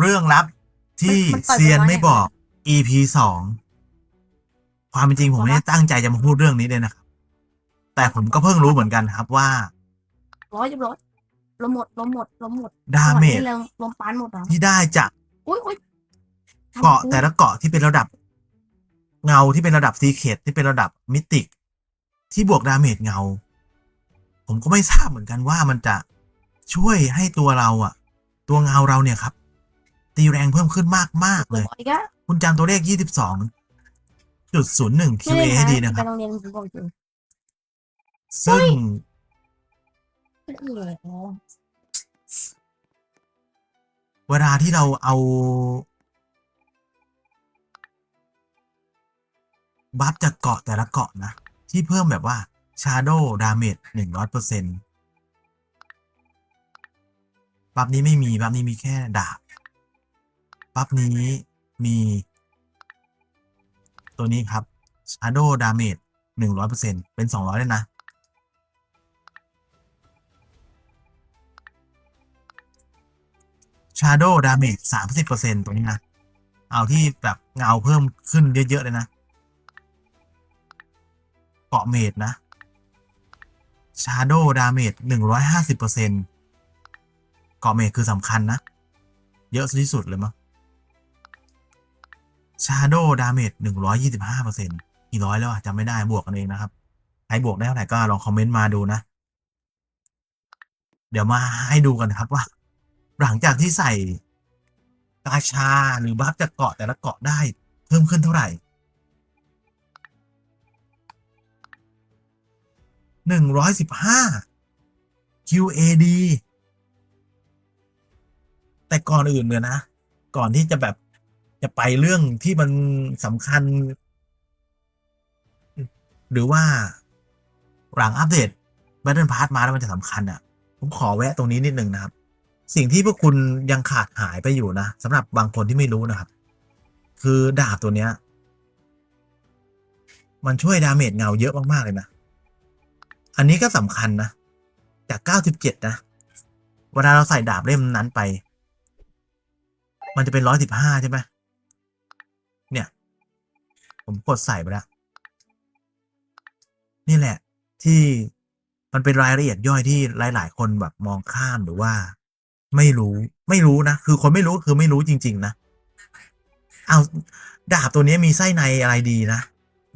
เรื่องลับที่มันต่อยเซียนประมาณไม่ไหนบอก EP สองความเป็นจริงผมไม่ได้ตั้งใจจะมาพูดเรื่องนี้เลยนะครับ แต่ผมก็เพิ่งรู้เหมือนกันครับว่าร้อยเรียบร้อยลมหมดลมหมดลมหมดดาเมจจังหวะนี้ลมลมปานหมดเหรอที่ได้จากอุ้ยอุ้ยเกาะแต่ละเกาะที่เป็นระดับ เงาที่เป็นระดับซีเคดที่เป็นระดับมิติก ที่บวกดาเมจเงา ผมก็ไม่ทราบเหมือนกันว่ามันจะช่วยให้ตัวเราอะตัวเงาเราเนี่ยครับ ตีแรงเพิ่มขึ้นมากมากๆเลยอีกแล้วคุณจำตัวเลข22จุดศูนย์หนึ่งไม่ QA เล่นให้ดีนะนะคไปรับโรงเรียนผมบอกจริงซึ่งโอ้โหเวลาที่เราเอา บัฟจากเกาะแต่ละเกาะนะ ที่เพิ่มแบบว่า Shadow Damage หนึ่งร้อยเปอร์เซ็นต์บัฟนี้ไม่มี บัฟนี้มีแค่ดาบ บัฟนี้มีตัวนี้ครับ Shadow Damage หนึ่งร้อยเปอร์เซ็นต์เป็นสองร้อยเลยนะ Shadow Damage สามสิบเปอร์เซ็นต์ตัวนี้นะ เอาที่แบบเงาเพิ่มขึ้นเยอะๆเลยนะเกาะเมดนะ Shadow Damage หนึ่งร้อยห้าสิบเปอร์เซ็นต์เกาะเมดคือสำคัญนะ เยอะที่สุดเลยมั้ง Shadow Damage หนึ่งร้อยยี่สิบห้าเปอร์เซ็นต์กี่ร้อยแล้วอะจำไม่ได้บวกกันเองนะครับใครบวกได้เท่าไหร่ก็ลองคอมเมนต์มาดูนะ เดี๋ยวมาให้ดูกันครับว่า หลังจากที่ใส่กาชาหรือบัฟจากเกาะแต่ละเกาะได้เพิ่มขึ้นเท่าไหร่หนึ่งร้อยสิบห้า QAD แต่ก่อนอื่นเลยนะ ก่อนที่จะแบบ จะไปเรื่องที่มันสำคัญ หรือว่าหลังอัปเดต Battle Pass มาแล้วมันจะสำคัญอะ ผมขอแวะตรงนี้นิดนึงนะครับ สิ่งที่พวกคุณยังขาดหายไปอยู่นะสำหรับบางคนที่ไม่รู้นะครับ คือดาบตัวเนี้ย มันช่วยดาเมจเงาเยอะมากๆเลยนะ อันนี้ก็สำคัญนะ จาก 97 นะเวลาเราใส่ดาบเล่มนั้นไป มันจะเป็น115ใช่ไหมเนี่ย ผมกดใส่ไปแล้ว นี่แหละ ที่มันเป็นรายละเอียดย่อยที่หลาย ๆ คนแบบมองข้ามหรือว่า ไม่รู้ไม่รู้นะ คือคนไม่รู้คือไม่รู้จริง ๆ นะ เอาดาบตัวนี้มีไส้ในอะไรดีนะ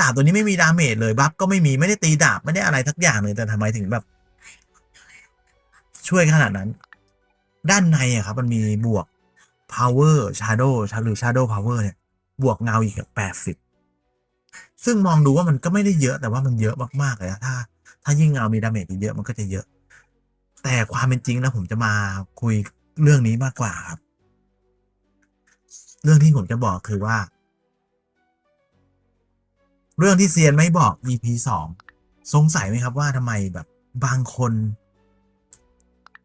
ดาบตัวนี้ไม่มีดาเมจเลยบัฟก็ไม่มีไม่ได้ตีดาบไม่ได้อะไรทักอย่างเลยแต่ทำไมถึงแบบ ช่วยขนาดนั้น ด้านในอะครับ มันมีบวก power shadow หรือ shadow power เนี่ย บวกเงาอีกแปดสิบ ซึ่งมองดูว่ามันก็ไม่ได้เยอะแต่ว่ามันเยอะมากๆเลยนะถ้า ถ้ายิ่งเงามีดาเมจเยอะมันก็จะเยอะ แต่ความเป็นจริงนะผมจะมาคุยเรื่องนี้มากกว่าครับ เรื่องที่ผมจะบอกคือว่า เรื่องที่เซียนไม่บอก EP สองสงสัยไหมครับว่าทำไมแบบบางคน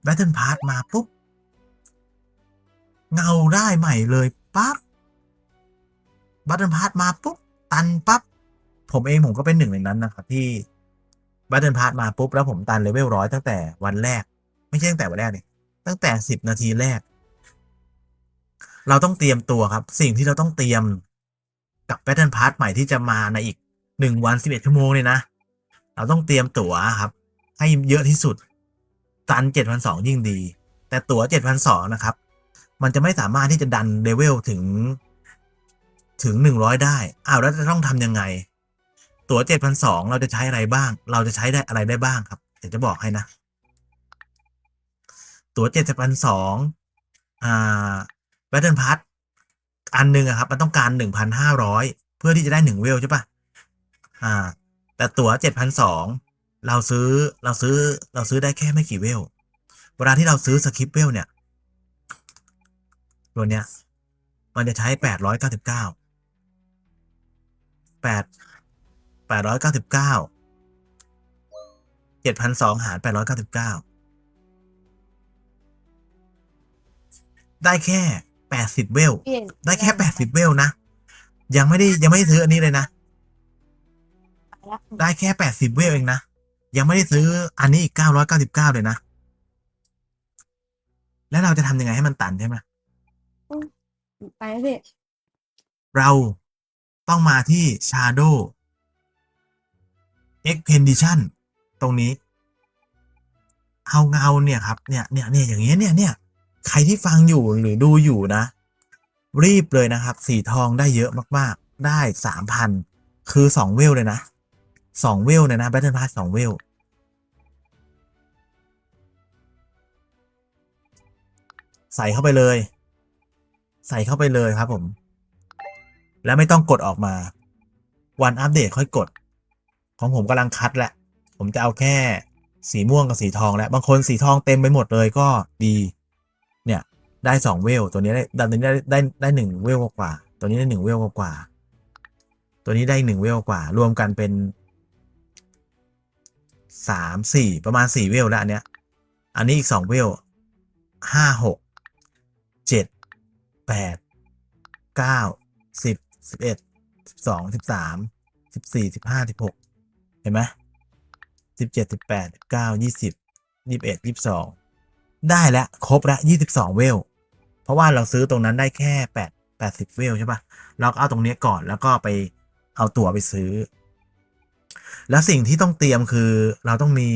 Battle Pass มาปุ๊บ เงาได้ใหม่เลยปั๊บ Battle Pass มาปุ๊บ ตันปั๊บผมเองผมก็เป็นหนึ่งในนั้นนะครับ ที่ Battle Pass มาปุ๊บแล้วผมตันเลเวลร้อยตั้งแต่วันแรก ไม่ใช่ตั้งแต่วันแรกเนี่ยตั้งแต่สิบนาทีแรก เราต้องเตรียมตัวครับ สิ่งที่เราต้องเตรียมกับ Battle Pass ใหม่ที่จะมาในอีกหนึ่งวันสิบเอ็ดชั่วโมงเลยนะ เราต้องเตรียมตั๋วครับ ให้เยอะที่สุด ตันเจ็ดพันสองยิ่งดี แต่ตั๋วเจ็ดพันสองนะครับ มันจะไม่สามารถที่จะดันเลเวลถึง ถึง 100 ได้ อ้าวแล้วจะต้องทํำยังไง ตั๋ว7,200 เราจะใช้อะไรบ้าง เราจะใช้ได้อะไรได้บ้างครับ เดี๋ยวจะบอกให้นะ ตั๋ว7,200อ่าเบตเทิลพัทอันหนึ่งครับ มันต้องการ 1,500 เพื่อที่จะได้ 1 เวลใช่ป่ะอ่า แต่ตั๋ว7,200 เราซื้อเราซื้อเราซื้อได้แค่ไม่กี่เวล เวลาที่เราซื้อสคริปเวลเนี่ยตัวเนี้ยมันจะใช้ 899 แปดแปดร้อยเก้าสิบเก้าเจ็ดพันสองหารแปดร้อยเก้าสิบเก้าได้แค่แปดสิบเวลพี่ได้แค่แปดสิบเวลนะ ยังไม่ได้ยังไม่ได้ซื้ออันนี้เลยนะ ได้แค่แปดสิบเวลเองนะ ยังไม่ได้ซื้ออันนี้อีกเก้าร้อยเก้าสิบเก้าเลยนะ แล้วเราจะทำยังไงให้มันตันใช่ไหม ไปนะพี่เรา ต้องมาที่ Shadow Expedition ตรงนี้เอาเงาเนี่ยครับเนี่ยเนี่ยเนี่ยอย่างเงี้ยเนี่ยเนี่ยใครที่ฟังอยู่หรือดูอยู่นะ รีบเลยนะครับ สีทองได้เยอะมากๆ ได้สามพันคือสองเวลเลยนะสองเวลเลยนะแบทเทิลพาสสองเวลใส่เข้าไปเลย ใส่เข้าไปเลยครับผม แล้วไม่ต้องกดออกมา วันอัปเดตค่อยกด ของผมกำลังคัดแหละ ผมจะเอาแค่สีม่วงกับสีทอง แล้วบางคนสีทองเต็มไปหมดเลยก็ดี เนี่ย ได้สองเวล ตัวนี้ได้ตัวนี้ได้ได้ได้หนึ่งเวลกว่า ตัวนี้ได้หนึ่งเวลกว่า ตัวนี้ได้หนึ่งเวลกว่า รวมกันเป็นสามสี่ประมาณสี่เวลแล้วอันเนี้ย อันนี้อีกสองเวลห้าหกเจ็ดแปดเก้าสิบ สิบเอ็ดสิบสองสิบสามสิบสี่สิบห้าสิบหกเห็นไหมสิบเจ็ดสิบแปดเก้ายี่สิบยี่สิบเอ็ดยี่สิบสองได้แล้วครบแล้วยี่สิบสองเวล เพราะว่าเราซื้อตรงนั้นได้แค่แปดแปดสิบเวลใช่ปะเราก็เอาตรงนี้ก่อนแล้วก็ไปเอาตั๋วไปซื้อ แล้วสิ่งที่ต้องเตรียมคือเราต้องมี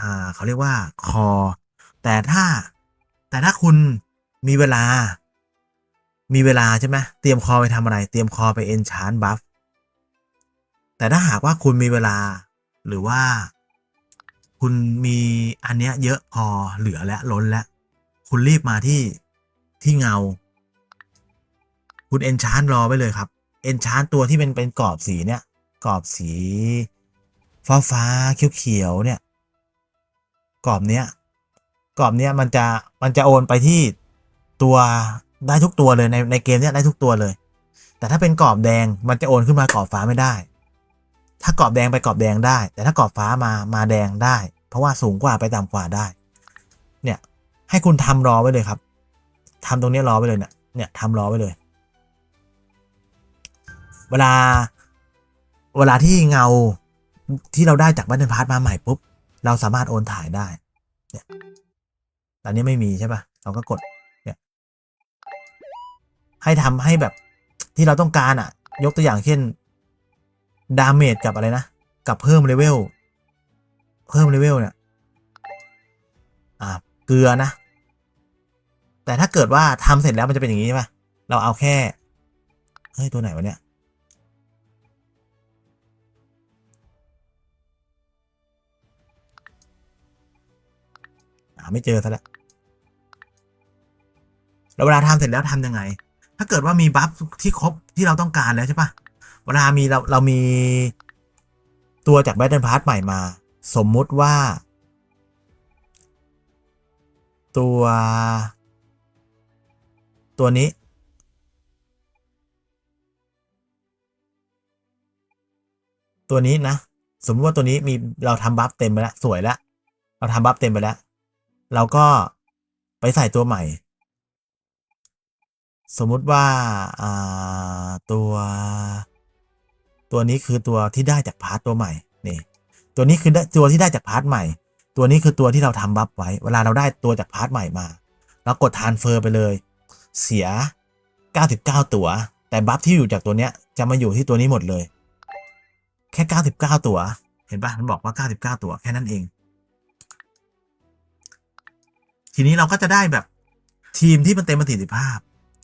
อ่าเขาเรียกว่าคอ แต่ถ้าแต่ถ้าคุณมีเวลา มีเวลาใช่ไหมเตรียมคอไปทำอะไร เตรียมคอไปเอนชานบัฟแต่ถ้าหากว่าคุณมีเวลา หรือว่า คุณมีอันเนี้ยเยอะพอเหลือและล้นแล้ว คุณรีบมาที่ที่เงา คุณเอนชานรอไว้เลยครับ เอนชานตัวที่เป็นเป็นกรอบสีเนี่ยกรอบสี ฟ้าฟ้าเขียวเขียวเนี่ยกรอบเนี้ยกรอบเนี้ยมันจะมันจะโอนไปที่ตัว ได้ทุกตัวเลยในในเกมเนี้ยได้ทุกตัวเลย แต่ถ้าเป็นกรอบแดงมันจะโอนขึ้นมากรอบฟ้าไม่ได้ ถ้ากรอบแดงไปกรอบแดงได้ แต่ถ้ากรอบฟ้ามามาแดงได้ เพราะว่าสูงกว่าไปต่ำกว่าได้ เนี่ย ให้คุณทำรอไว้เลยครับทำตรงนี้รอไว้เลยเนี่ยเนี่ยทำรอไว้เลย เวลา เวลาที่เงาที่เราได้จากบัตเทิลพาร์ทมาใหม่ปุ๊บ เราสามารถโอนถ่ายได้ เนี่ยตอนนี้ไม่มีใช่ปะเราก็กด ให้ทำให้แบบที่เราต้องการอะ ยกตัวอย่างเช่นดาเมจกับอะไรนะ กับเพิ่มเลเวลเพิ่มเลเวลเนี่ยอ่าเกลือนะ แต่ถ้าเกิดว่าทำเสร็จแล้วมันจะเป็นอย่างนี้ใช่ปะเราเอาแค่เฮ้ยตัวไหนวะเนี่ยาไม่เจอซะแล้วแล้วเวลาทำเสร็จแล้วทำยังไงาเกิดว่ามีบัฟที่ครบที่เราต้องการแล้วใช่ปะเวลามีเราเรามีตัวจากแบทเทิลพาร์ทใหม่มา สมมุติว่า ตัว ตัวนี้ ตัวนี้นะ สมมติว่าตัวนี้มีเราทำบัฟเต็มไปแล้ว สวยแล้ว เราทำบัฟเต็มไปแล้ว เราก็ไปใส่ตัวใหม่ สมมุติว่าตัวตัวนี้คือตัวที่ได้จากพาร์ทตัวใหม่นี่ตัวนี้คือตัวที่ได้จากพาร์ทใหม่ ตัวนี้คือตัวที่เราทำบัฟไว้ เวลาเราได้ตัวจากพาร์ทใหม่มาเรากดทานเฟอร์ไปเลย เสีย 99 ตัว แต่บัฟที่อยู่จากตัวเนี้ยจะมาอยู่ที่ตัวนี้หมดเลย แค่ 99 ตัว เห็นปะมันบอกว่า 99 ตัวแค่นั้นเอง ทีนี้เราก็จะได้แบบทีมที่มันเต็มประสิทธิภาพ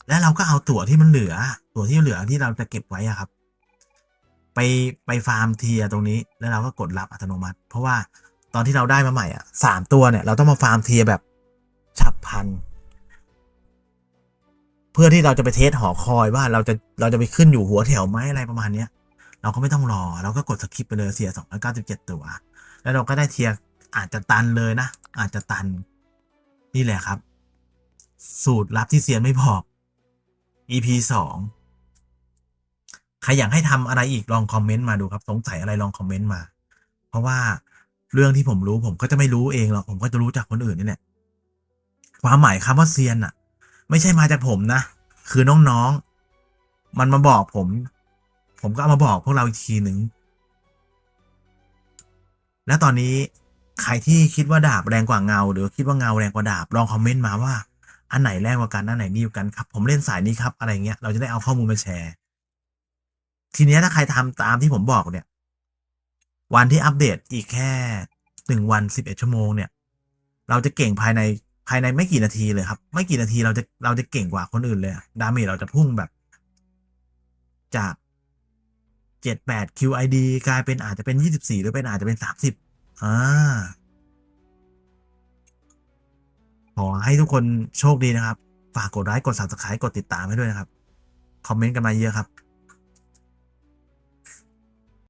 และเราก็เอาตั๋วที่มันเหลือ ตั๋วที่เหลือที่เราจะเก็บไว้อะครับ ไปไปฟาร์มเทียตรงนี้ แล้วเราก็กดรับอัตโนมัติ เพราะว่าตอนที่เราได้มาใหม่อะสามตัวเนี่ยเราต้องมาฟาร์มเทียแบบฉับพลันเพื่อที่เราจะไปเทสหอคอยว่าเราจะเราจะไปขึ้นอยู่หัวแถวไหมอะไรประมาณเนี้ย เราก็ไม่ต้องรอ เราก็กดสคิปไปเลยเสียสองร้อยเก้าสิบเจ็ดตัว แล้วเราก็ได้เทียอาจจะตันเลยนะ อาจจะตัน นี่แหละครับ สูตรลับที่เซียนไม่บอก EP สองใครอยากให้ทำอะไรอีกลองคอมเมนต์มาดูครับ สงสัยอะไรลองคอมเมนต์มา เพราะว่าเรื่องที่ผมรู้ผมก็จะไม่รู้เองหรอกผมก็จะรู้จากคนอื่นนี่แหละความหมายคำว่าเซียนอะไม่ใช่มาจากผมนะ คือน้องๆ มันมาบอกผม ผมก็เอามาบอกพวกเราอีกทีหนึ่งแล้วตอนนี้ใครที่คิดว่าดาบแรงกว่าเงา หรือคิดว่าเงาแรงกว่าดาบลองคอมเมนต์มาว่า อันไหนแรงกว่ากันอันไหนดีกว่ากันครับ ผมเล่นสายนี้ครับ อะไรเงี้ยเราจะได้เอาข้อมูลมาแชร์ ทีนี้ถ้าใครทำตามที่ผมบอกเนี่ย วันที่อัปเดตอีกแค่หนึ่งวันสิบเอ็ดชั่วโมงเนี่ย เราจะเก่งภายในภายในไม่กี่นาทีเลยครับ ไม่กี่นาทีเราจะเราจะเก่งกว่าคนอื่นเลยดาเมจเราจะพุ่งแบบ จากเจ็ดแปด QID กลายเป็นอาจจะเป็นยี่สิบสี่หรือเป็นอาจจะเป็นสามสิบอ่า อให้ทุกคนโชคดีนะครับ ฝากกดไลค์กด subscribe กดติดตามให้ด้วยนะครับ คอมเมนต์กันมาเยอะครับ